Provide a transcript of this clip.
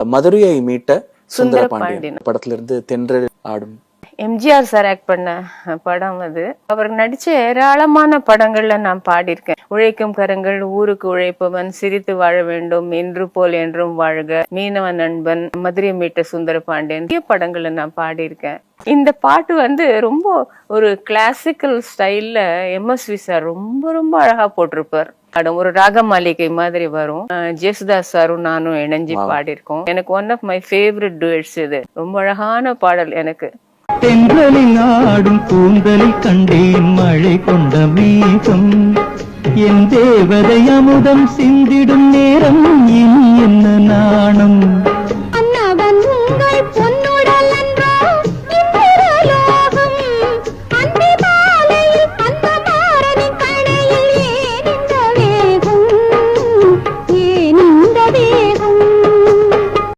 மதுரையை மீட்ட சுந்தர பாண்டியன் பாண்டியன். படத்துல இருந்து தென்றல் ஆடும் எம்ஜிஆர் சார் ஆக்ட் பண்ண படம் அது. அவர் நடிச்ச ஏராளமான படங்கள்ல நான் பாடியிருக்கேன். உழைக்கும் கரங்கள் ஊருக்கு உழைப்பவன் சிரித்து வாழ வேண்டும் என்று போல் என்றும் வாழ்க. மீனவ நண்பன் மதுரை மீட்ட சுந்தர பாண்டியன் நிறைய படங்கள்ல நான் பாடியிருக்கேன். இந்த பாட்டு வந்து ரொம்ப ஒரு கிளாசிக்கல் ஸ்டைல்ல எம்எஸ்வி சார் ரொம்ப ரொம்ப அழகா போட்டிருப்பார். படம் ஒரு ராக மாளிகை மாதிரி வரும். ஜேசுதாஸ் சாரும் நானும் இணைஞ்சு பாடியிருக்கோம். எனக்கு one of my favourite duets இது. ரொம்ப அழகான பாடல் எனக்கு. தென்றலில் ஆடும் கூந்தலில் கண்டேன் மழை கொண்ட மேகம். என் தேவதை அமுதம் சிந்திடும் நேரம் இனி